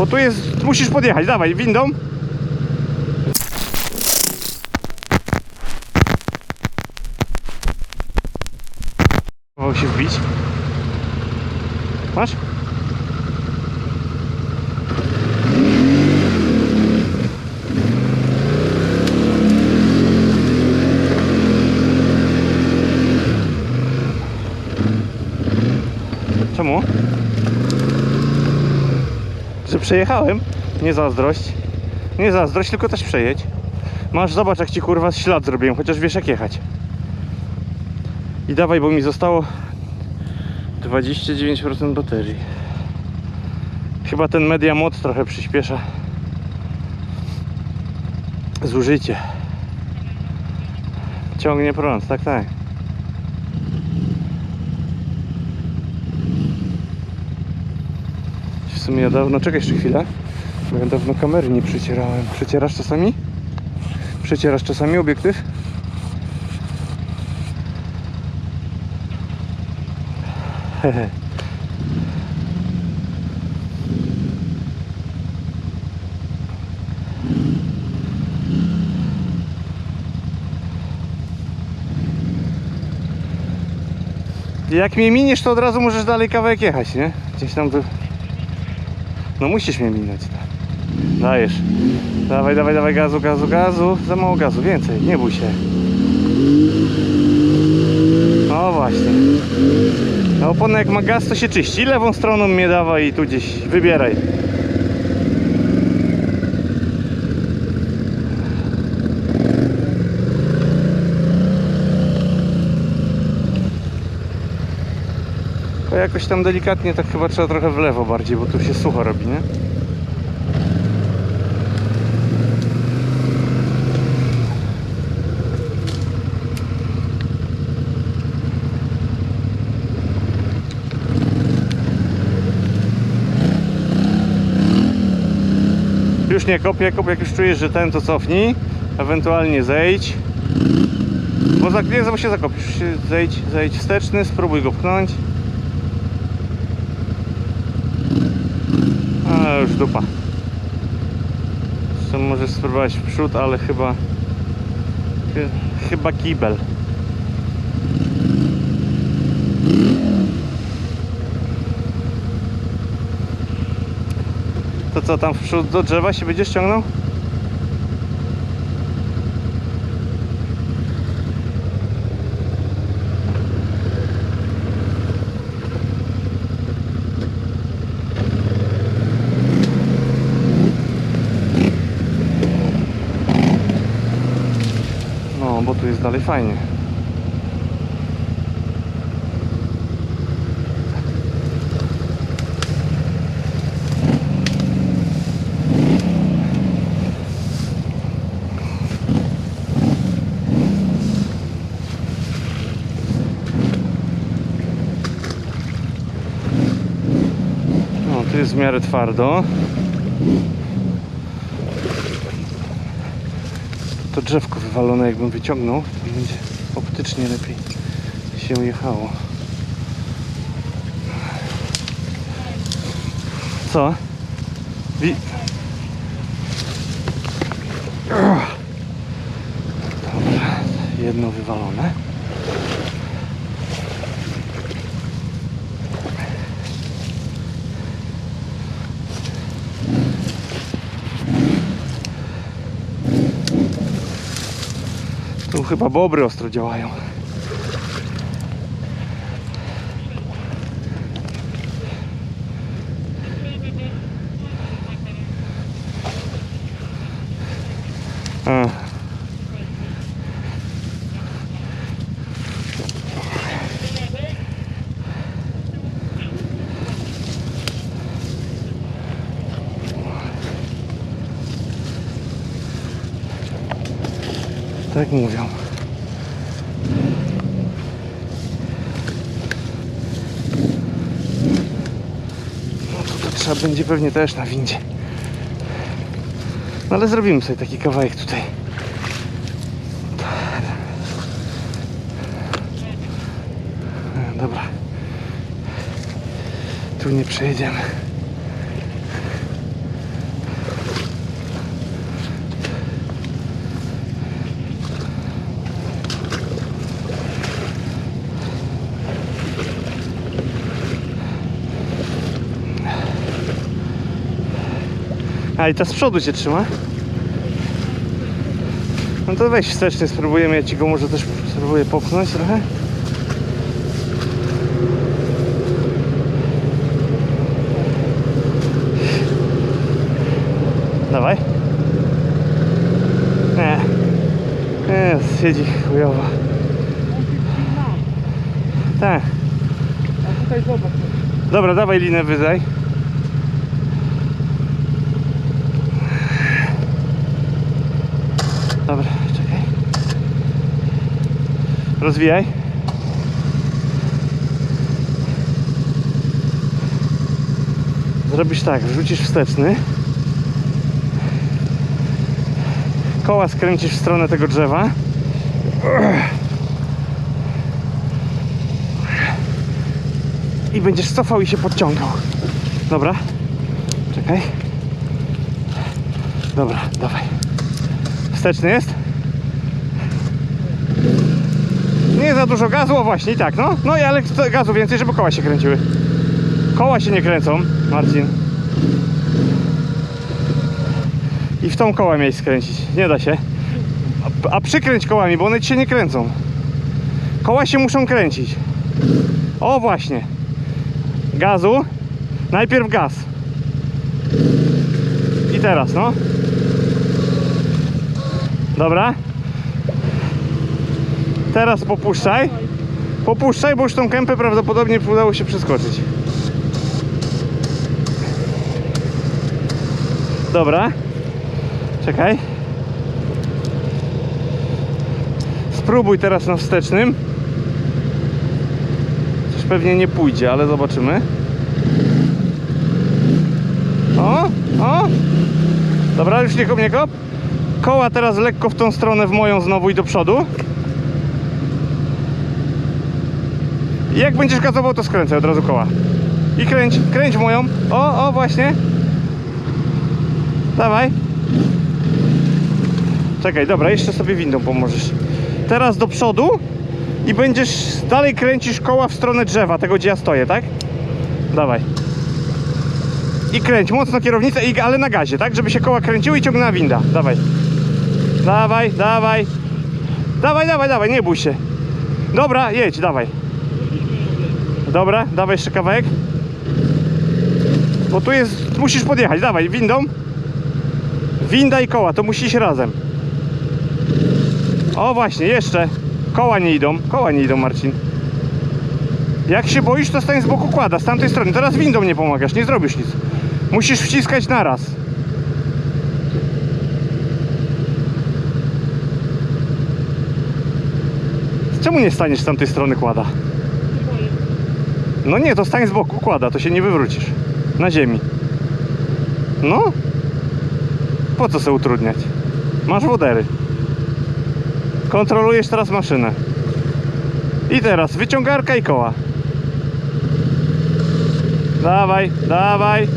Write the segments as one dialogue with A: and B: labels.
A: Bo tu jest, musisz podjechać, dawaj, windą. Próbował się wbić. Masz? Czemu? Że przejechałem? Nie zazdrość. Nie zazdrość, tylko też przejedź. Masz, zobacz jak ci kurwa ślad zrobiłem, chociaż wiesz jak jechać. I dawaj, bo mi zostało 29% baterii. Chyba ten Media Mod trochę przyspiesza zużycie. Ciągnie prąd, tak, tak. Sumie ja dawno, czekaj jeszcze chwilę, bo ja dawno kamery nie przecierałem. Przecierasz czasami? Przecierasz czasami obiektyw? Hehe. Jak mnie miniesz, to od razu możesz dalej kawałek jechać, nie? Gdzieś tam by... No musisz mnie minąć. Dajesz. Dawaj, dawaj, dawaj gazu, gazu, gazu. Za mało gazu, więcej, nie bój się. No właśnie. No opona jak ma gaz, to się czyści. Lewą stroną mnie dawaj i tu gdzieś wybieraj. Jakoś tam delikatnie, tak chyba trzeba trochę w lewo bardziej, bo tu się sucho robi, nie? Już nie kopię, kop jak już czujesz, że ten to cofnij, ewentualnie zejdź. Bo za nie, bo się zakopisz. Zejdź, zejdź wsteczny, spróbuj go pchnąć. A już dupa. Jeszcze możesz spróbować w przód, ale chyba chy- chyba kibel. To co tam w przód do drzewa się będziesz ciągnął? No, bo tu jest dalej fajnie. No, tu jest w miarę twardo. To drzewko wywalone jakbym wyciągnął, to będzie optycznie lepiej się jechało. Co? Wi. Dobra, jedno wywalone. Ostro działają. A. Tak mówią. Będzie pewnie też na windzie. No ale zrobimy sobie taki kawałek tutaj. Dobra. Tu nie przejedziemy. A i ta z przodu cię trzyma? No to weź wstecznie spróbujemy, ja ci go może też spróbuję popchnąć trochę. Dawaj. Nie. Nie, siedzi chujowo. Tak.
B: A tutaj zobacz.
A: Dobra, dawaj linę wyżej. Dobra, czekaj. Rozwijaj. Zrobisz tak, wrzucisz wsteczny. Koła skręcisz w stronę tego drzewa. I będziesz cofał i się podciągał. Dobra. Czekaj. Dobra, dawaj. Wsteczny jest? Nie za dużo gazu, o właśnie, tak, no. No i ale gazu więcej, żeby koła się kręciły. Koła się nie kręcą, Marcin. I w tą koła miej skręcić. Nie da się. A, a przykręć kołami, bo one ci się nie kręcą. Koła się muszą kręcić. O właśnie. Gazu. Najpierw gaz. I teraz, no. Dobra. Teraz popuszczaj. Popuszczaj, bo już tą kępę prawdopodobnie udało się przeskoczyć. Dobra. Czekaj. Spróbuj teraz na wstecznym. Coś pewnie nie pójdzie, ale zobaczymy. O, o. Dobra, już nie kop, nie kop. Koła teraz lekko w tą stronę, w moją znowu i do przodu. I jak będziesz gazował, to skręcaj od razu koła. I kręć, kręć moją. O, o, właśnie. Dawaj. Czekaj, dobra, jeszcze sobie windą pomożesz. Teraz do przodu i będziesz dalej kręcisz koła w stronę drzewa, tego gdzie ja stoję, tak? Dawaj. I kręć mocno kierownicę, ale na gazie, tak? Żeby się koła kręciły i ciągnęła winda. Dawaj. Dawaj, dawaj. Dawaj, dawaj, dawaj, nie bój się. Dobra, jedź, dawaj. Dobra, dawaj jeszcze kawałek. Bo tu jest, musisz podjechać, dawaj, windą. Winda i koła, to musi iść razem. O właśnie, jeszcze. Koła nie idą, koła nie idą, Marcin. Jak się boisz, to stań z boku kłada, z tamtej strony. Teraz windą nie pomagasz, nie zrobisz nic. Musisz wciskać naraz. Czemu nie staniesz z tamtej strony kłada? No nie, to stań z boku kłada, to się nie wywrócisz. Na ziemi. No. Po co sobie utrudniać? Masz wodery. Kontrolujesz teraz maszynę. I teraz wyciągarka i koła. Dawaj, dawaj.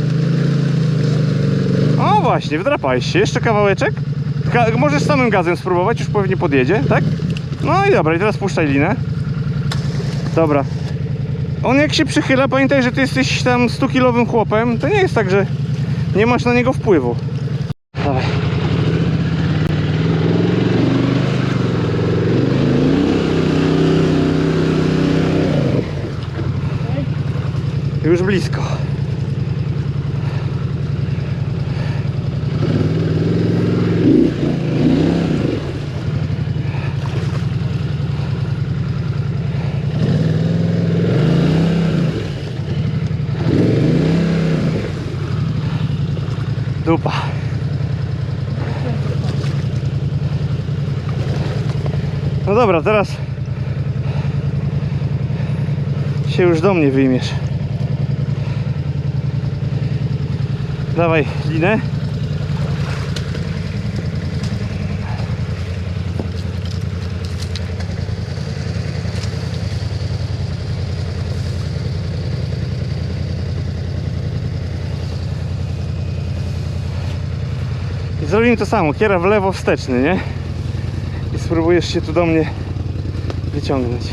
A: O właśnie, wdrapałeś się. Jeszcze kawałeczek. Ka możesz samym gazem spróbować, już pewnie podjedzie, tak? No i dobra, i teraz puszczaj linę. Dobra. On jak się przychyla, pamiętaj, że ty jesteś tam 100-kilowym chłopem, to nie jest tak, że nie masz na niego wpływu. Dawaj. Już blisko. Dupa. No dobra, teraz się już do mnie wyjmiesz. Dawaj linę. Zrobimy to samo, kiera w lewo wsteczny, nie? I spróbujesz się tu do mnie wyciągnąć.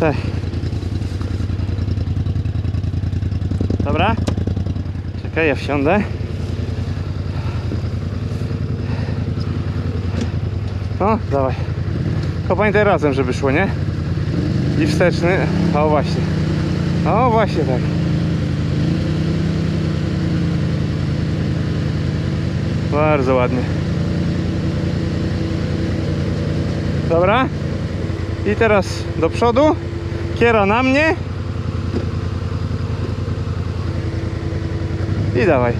A: Tak. Dobra? Czekaj. Ja wsiądę. No, dawaj. To pamiętaj razem, żeby szło, nie? I wsteczny. O właśnie. O właśnie tak. Bardzo ładnie. Dobra. I teraz do przodu. Kiera na mnie. I dawaj.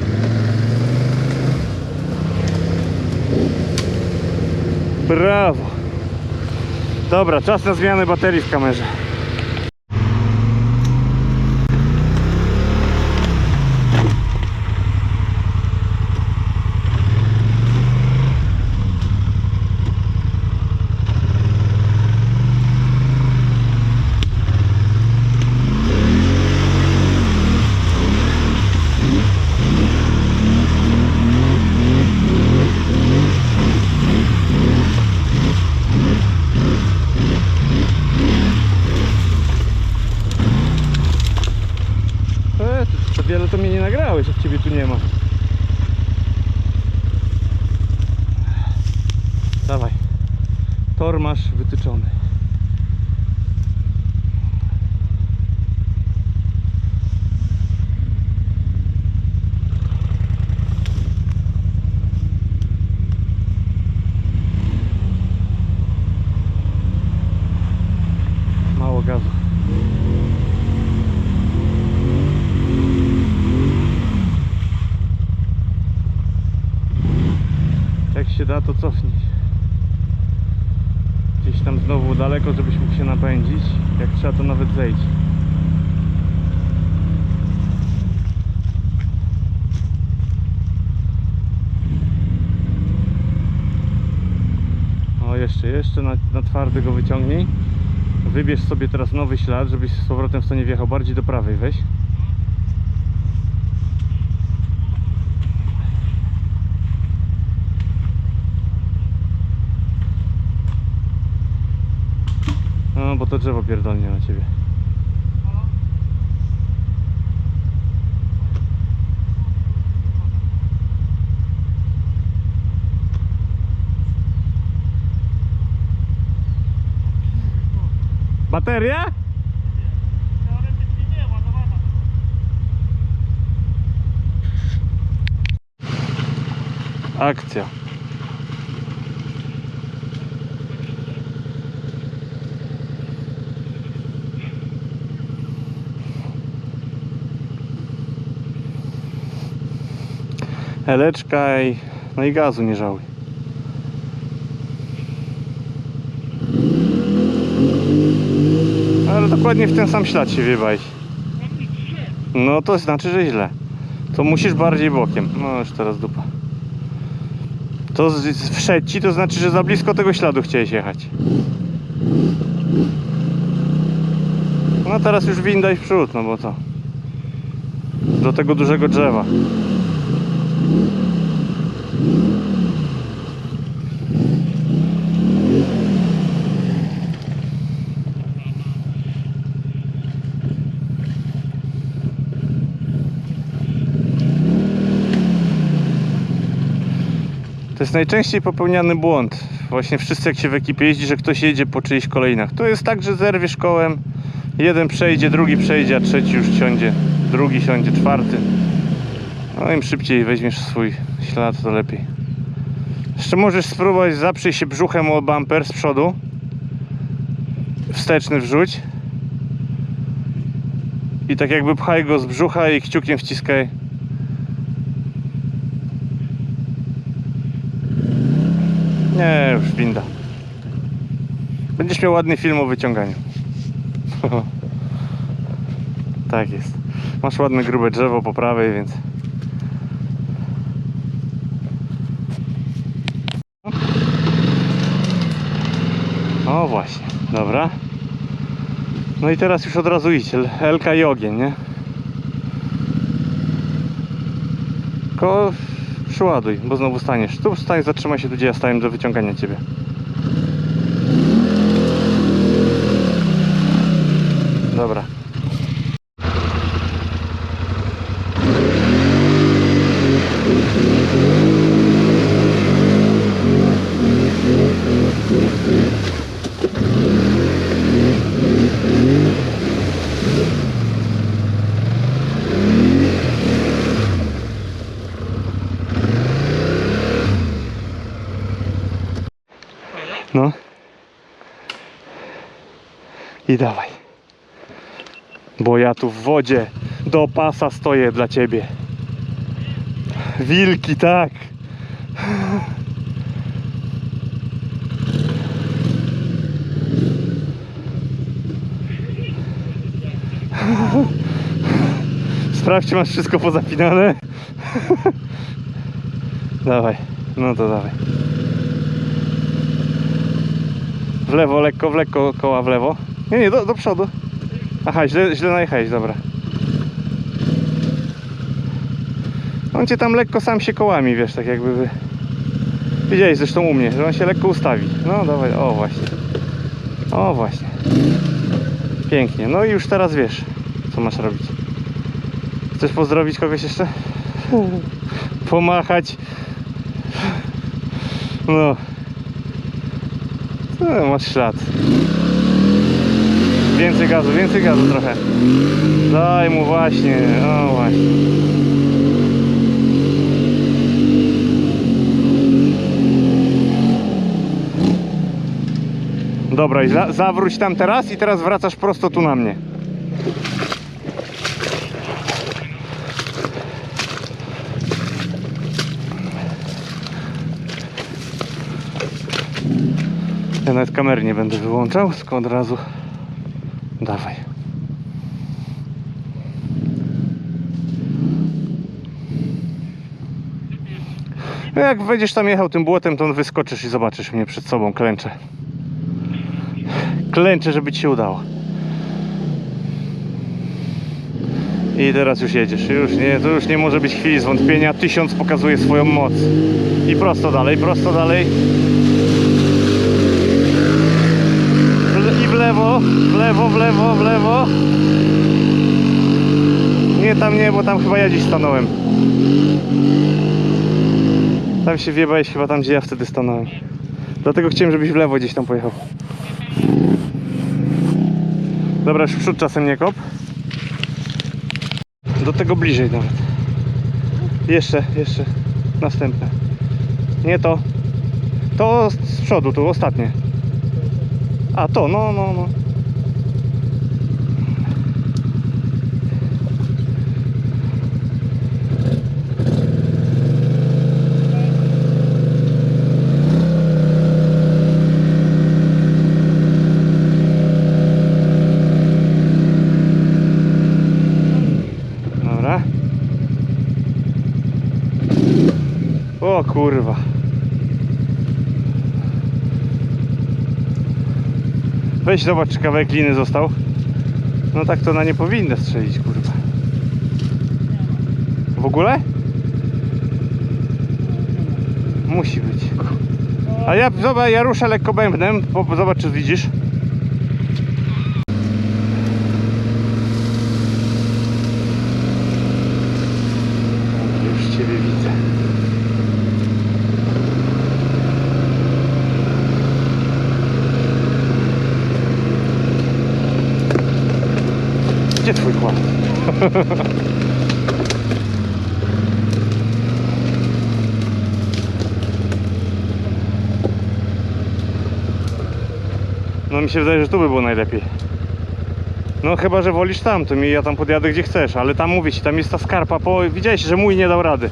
A: Brawo. Dobra, czas na zmianę baterii w kamerze. E, to, to wiele to mnie nie nagrałeś, jak ciebie tu nie ma. Dawaj. Tor masz wytyczony. Mało gazu. Jak się da, to cofnij. Gdzieś tam znowu daleko, żebyś mógł się napędzić. Jak trzeba, to nawet zejdź. O, jeszcze, jeszcze na, na twardy go wyciągnij. Wybierz sobie teraz nowy ślad, żebyś z powrotem w to nie wjechał. Bardziej do prawej weź. No, bo to drzewo pierdolnie na ciebie. Bateria?
B: Teoretycznie nie, ładowana.
A: Akcja. Eleczka i, no i gazu nie żałuj. Ale dokładnie w ten sam ślad się wjebałeś. No to znaczy, że źle. To musisz bardziej bokiem. No już teraz dupa. To wszedł ci, to znaczy, że za blisko tego śladu chciałeś jechać. No teraz już windaj w przód, no bo to. Do tego dużego drzewa. To jest najczęściej popełniany błąd. Właśnie wszyscy jak się w ekipie jeździ, że ktoś jedzie po czyichś kolejnach. To jest tak, że zerwiesz kołem, jeden przejdzie, drugi przejdzie, a trzeci już siądzie, drugi siądzie, czwarty. No im szybciej weźmiesz swój ślad, to lepiej. Jeszcze możesz spróbować zaprzyj się brzuchem o bumper z przodu. Wsteczny wrzuć. I tak jakby pchaj go z brzucha i kciukiem wciskaj. Nie, już winda. Będziesz miał ładny film o wyciąganiu. tak jest. Masz ładne grube drzewo po prawej, więc. O właśnie, dobra. No i teraz już od razu idź. Elka i ogień, nie? Tylko przyładuj, bo znowu staniesz. Tu stań, zatrzymaj się tu, gdzie ja stałem do wyciągania ciebie. Dobra. Dawaj. Bo ja tu w wodzie do pasa stoję dla ciebie. Wilki, tak. Sprawdź, masz wszystko pozapinane. dawaj, no to dawaj. W lewo, lekko, w lekko koła w lewo. Nie, nie, do, do przodu. Aha, źle, źle najechałeś, dobra. On cię tam lekko sam się kołami, wiesz, tak jakby wy... Widziałeś zresztą u mnie, że on się lekko ustawi. No dawaj, o właśnie. O właśnie. Pięknie. No i już teraz wiesz, co masz robić. Chcesz pozdrowić kogoś jeszcze? Pomachać. No. no masz ślad. Więcej gazu, więcej gazu trochę. Daj mu właśnie, o właśnie. Dobra, i za, zawróć tam teraz i teraz wracasz prosto tu na mnie. Ja nawet nie będę wyłączał, tylko od razu dawaj. No Jak będziesz tam jechał tym błotem, to wyskoczysz i zobaczysz mnie przed sobą, klęczę. Klęczę, żeby ci się udało. I teraz już jedziesz. Już nie, to już nie może być chwili zwątpienia. Tysiąc pokazuje swoją moc. I prosto dalej, prosto dalej. W le- I w w lewo, w lewo, w lewo. Nie, tam nie, bo tam chyba ja dziś stanąłem. Tam się wjebałeś chyba tam, gdzie ja wtedy stanąłem. Dlatego chciałem, żebyś w lewo gdzieś tam pojechał. Dobra, już przód czasem nie kop. Do tego bliżej nawet. Jeszcze, jeszcze. Następne. Nie to. To z przodu, tu ostatnie. A to, no, no, no. Dobra. O kurwa. Weź zobacz, czy kawałek liny został. No tak to na nie powinno strzelić, kurwa. W ogóle? Musi być. A ja, zobacz, ja ruszę lekko bębnem, bo zobacz, czy widzisz. Już Ciebie widzę. Gdzie twój kład? No mi się wydaje, że tu by było najlepiej. No chyba, że wolisz tam, to mi ja tam podjadę gdzie chcesz, ale tam mówię ci, tam jest ta skarpa, po... widziałeś, że mój nie dał rady.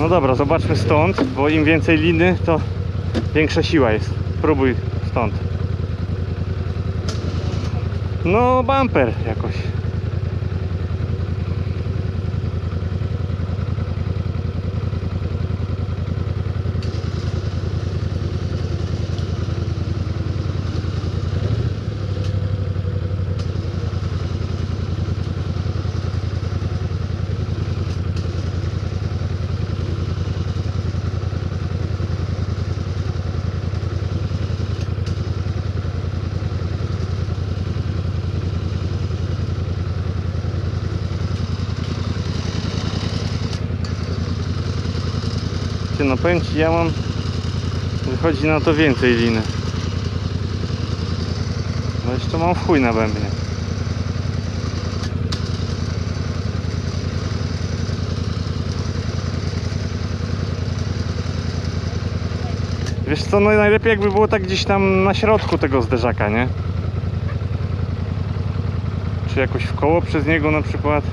A: No dobra, zobaczmy stąd, bo im więcej liny, to większa siła jest. Próbuj stąd. No, bumper jakoś. No powiem ci, ja mam wychodzi na to więcej liny No jeszcze mam chuj na bębnie. Wiesz co, no najlepiej jakby było tak gdzieś tam na środku tego zderzaka, nie? Czy jakoś w koło przez niego na przykład.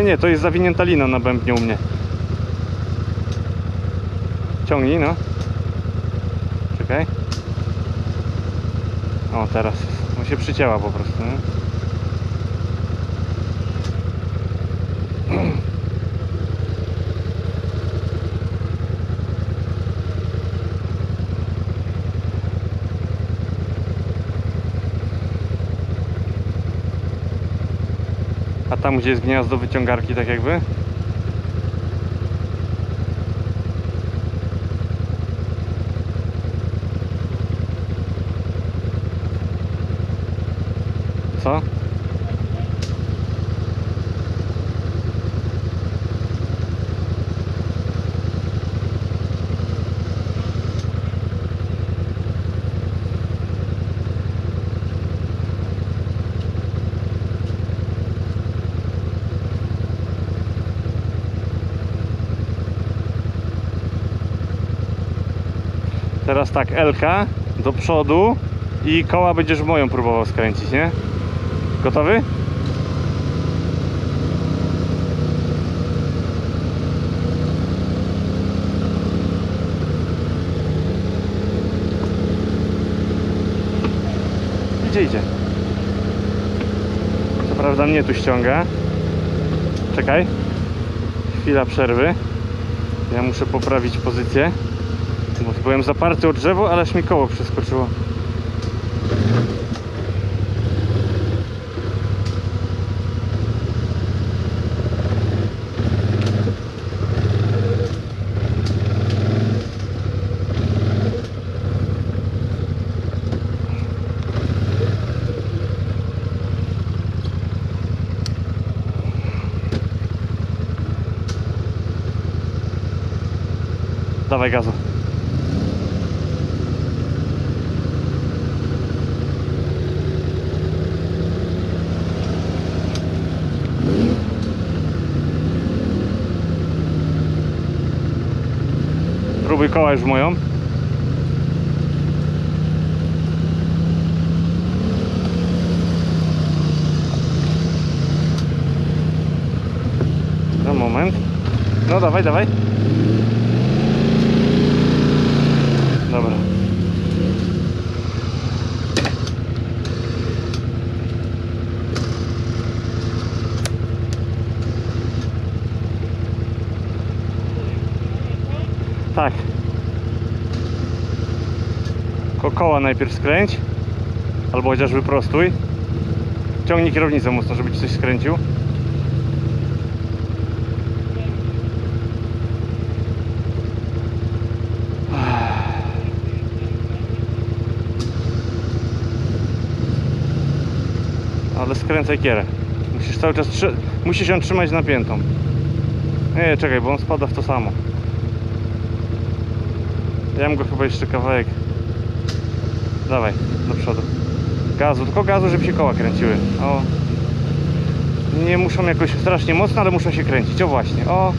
A: Nie, nie, to jest zawinięta lina na bębnie u mnie. Ciągnij, no. Czekaj. O, teraz. On się przycięła po prostu, nie? Tam gdzie jest gniazdo wyciągarki tak jakby? Co? Teraz tak, Elka do przodu i koła będziesz moją próbował skręcić, nie? Gotowy? Idzie, idzie. Co prawda mnie tu ściąga. Czekaj. Chwila przerwy. Ja muszę poprawić pozycję. Bo byłem zaparty o drzewo, ależ mi koło przeskoczyło. Dawaj gazu. Próbuj koła już moją. No moment. No dawaj, dawaj. Dobra. Tak. Najpierw skręć. Albo chociaż wyprostuj. Ciągnij kierownicę mocno, żeby ci coś skręcił. Ale skręcaj kierę. Musisz cały czas musisz ją trzymać napiętą. Nie, czekaj, bo on spada w to samo. Ja mam go chyba jeszcze kawałek. Dawaj, do przodu. Gazu, tylko gazu, żeby się koła kręciły. O. Nie muszą jakoś strasznie mocno, ale muszą się kręcić. O właśnie, o.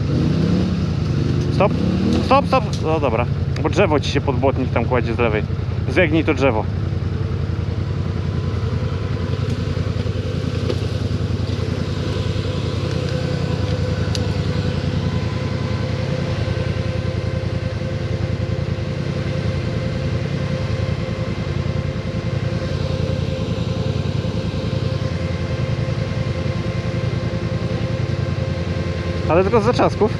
A: Stop, stop, stop. No dobra, bo drzewo ci się pod błotnik tam kładzie z lewej. Zegnij to drzewo. Ale tylko z zaczasków.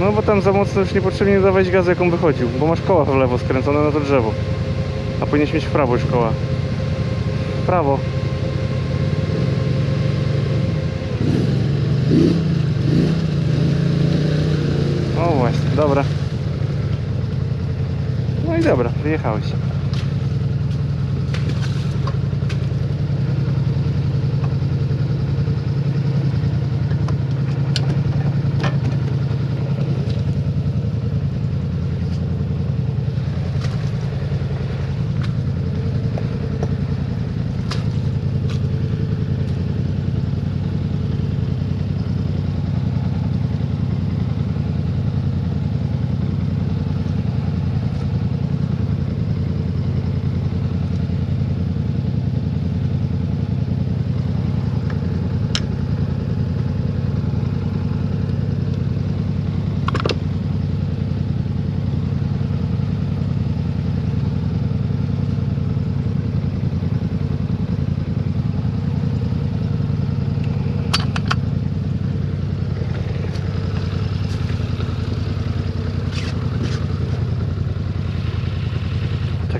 A: No bo tam za mocno już niepotrzebnie dawać gazu jak on wychodził, bo masz koła w lewo skręcone na to drzewo. A powinieneś mieć w prawo już koła. W prawo. O właśnie, dobra. No i dobra, wyjechałeś.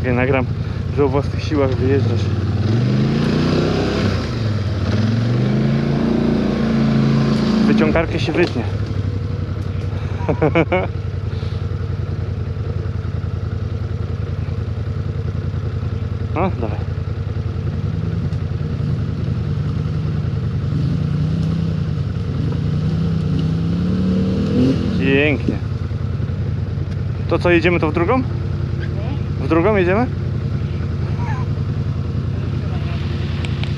A: Czekaj, nagram, że o własnych siłach wyjeżdżasz. Wyciągarkę się wytnie. No, dawaj. Pięknie. To co, jedziemy to w drugą? W drugą jedziemy?